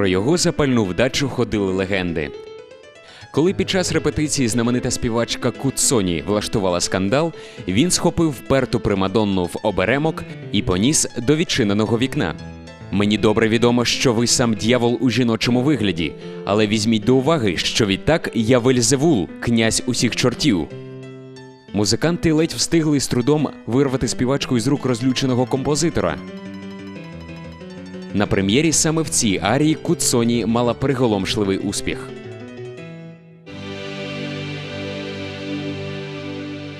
Про його запальну вдачу ходили легенди. Коли під час репетиції знаменита співачка Куцоні влаштувала скандал, він схопив вперту примадонну в оберемок і поніс до відчиненого вікна. Мені добре відомо, що ви сам дьявол у жіночому вигляді, але візьміть до уваги, що відтак я Вельзевул, князь усіх чортів. Музиканти ледь встигли з трудом вирвати співачку із рук розлюченого композитора. На прем'єрі саме в цій арії Куцоні мала приголомшливий успіх.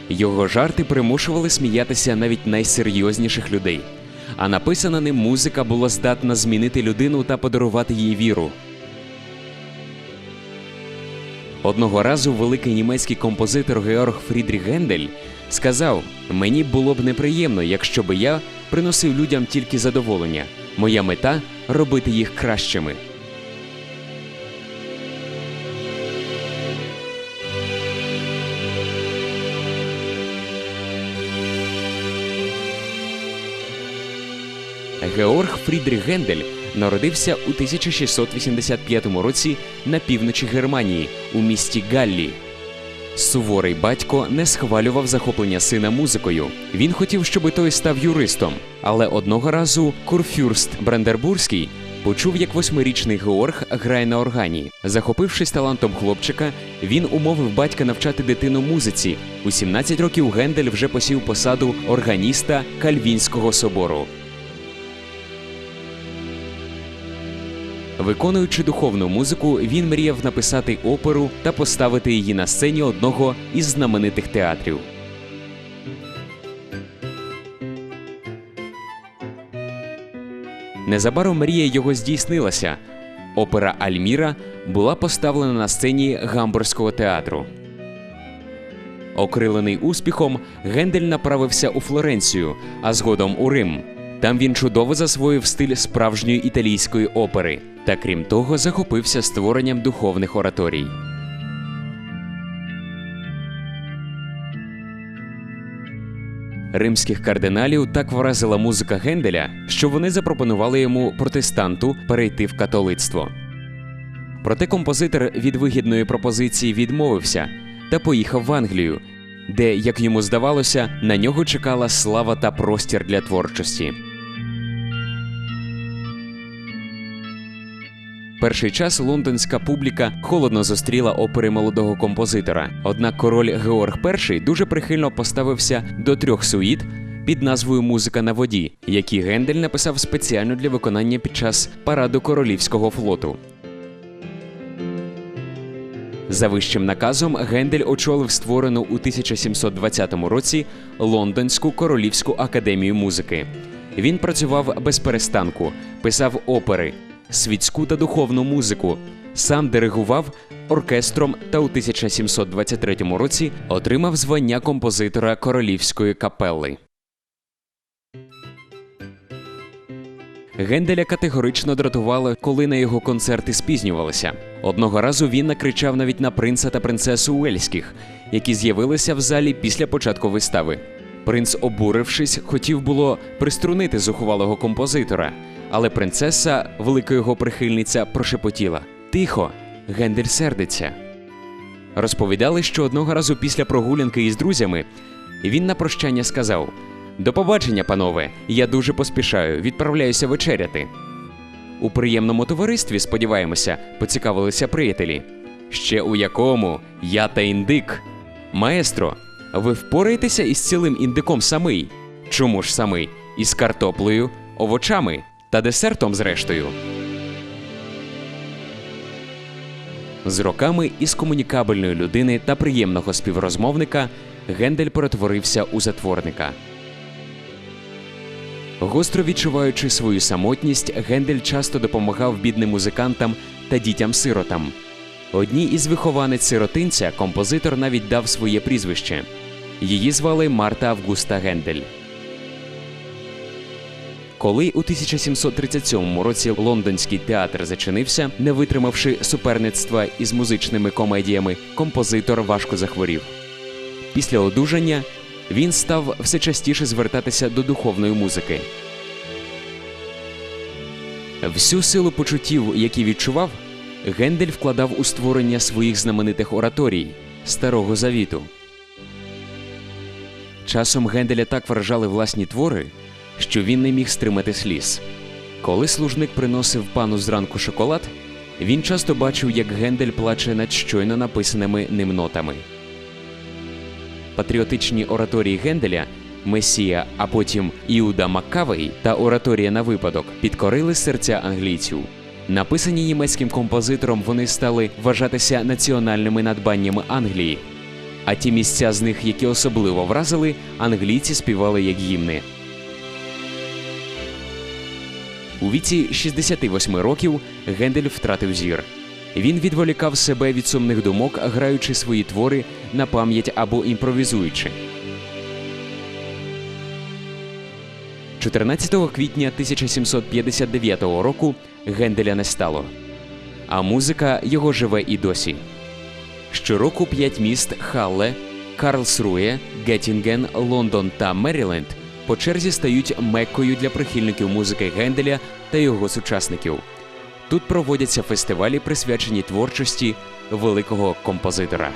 Його жарти примушували сміятися навіть найсерйозніших людей. А написана ним музика була здатна змінити людину та подарувати їй віру. Одного разу великий німецький композитор Георг Фрідріх Гендель сказав: Мені було б неприємно, якщо би я приносив людям тільки задоволення. Моя мета робити їх кращими. Георг Фрідріх Гендель народився у 1685 році на півночі Германії у місті Галлі. Суворий батько не схвалював захоплення сина музикою. Він хотів, щоб той став юристом. Але одного разу курфюрст Брандербурзький почув, як восьмирічний Георг грає на органі. Захопившись талантом хлопчика, він умовив батька навчати дитину музиці. У 17 років Гендель вже посів посаду органіста Кальвінського собору. Виконуючи духовну музику, він мріяв написати оперу та поставити її на сцені одного із знаменитих театрів. Незабаром мрія його здійснилася. Опера Альміра була поставлена на сцені Гамбурзького театру. Окрилений успіхом, Гендель направився у Флоренцію, а згодом у Рим. Там він чудово засвоїв стиль справжньої італійської опери та, крім того, захопився створенням духовних ораторій. Римських кардиналів так вразила музика Генделя, що вони запропонували йому протестанту перейти в католицтво. Проте композитор від вигідної пропозиції відмовився та поїхав в Англію, де, як йому здавалося, на нього чекала слава та простір для творчості. Перший час лондонська публіка холодно зустріла опери молодого композитора. Однак король Георг І дуже прихильно поставився до трьох суїт під назвою Музика на воді, які Гендель написав спеціально для виконання під час параду королівського флоту. За вищим наказом Гендель очолив створену у 1720 році Лондонську королівську академію музики. Він працював без перестанку, писав опери, світську та духовну музику, сам диригував оркестром та у 1723 році отримав звання композитора королівської капели. Генделя категорично дратувало, коли на його концерти спізнювалися. Одного разу він накричав навіть на принца та принцесу Уельських, які з'явилися в залі після початку вистави. Принц, обурившись, хотів було приструнити зухвалого композитора, але принцеса, велика його прихильниця, прошепотіла: Тихо, Гендель сердиться. Розповідали, що одного разу після прогулянки із друзями він на прощання сказав: До побачення, панове, я дуже поспішаю, відправляюся вечеряти. У приємному товаристві, сподіваємося, поцікавилися приятелі. Ще у якому я та індик. Маестро, ви впораєтеся із цілим індиком самий? Чому ж самий? Із картоплею, овочами та десертом, зрештою. З роками із комунікабельної людини та приємного співрозмовника Гендель перетворився у затворника. Гостро відчуваючи свою самотність, Гендель часто допомагав бідним музикантам та дітям-сиротам. Одній із вихованець сиротинця композитор навіть дав своє прізвище. Її звали Марта Августа Гендель. Коли у 1737 році лондонський театр зачинився, не витримавши суперництва із музичними комедіями, композитор важко захворів. Після одужання він став все частіше звертатися до духовної музики. Всю силу почуттів, які відчував, Гендель вкладав у створення своїх знаменитих ораторій Старого Завіту. Часом Генделя так вражали власні твори, що він не міг стримати сліз. Коли служник приносив пану зранку шоколад, він часто бачив, як Гендель плаче над щойно написаними ним нотами. Патріотичні ораторії Генделя Месія, а потім Іуда Маккавей та Ораторія на випадок підкорили серця англійців. Написані німецьким композитором, вони стали вважатися національними надбаннями Англії. А ті місця з них, які особливо вразили, англійці співали як гімни. У віці 68 років Гендель втратив зір. Він відволікав себе від сумних думок, граючи свої твори на пам'ять або імпровізуючи. 14 квітня 1759 року Генделя не стало. А музика його живе і досі. Щороку п'ять міст Халле, Карлсрує, Геттінген, Лондон та Меріленд по черзі стають меккою для прихильників музики Генделя та його сучасників. Тут проводяться фестивалі, присвячені творчості великого композитора.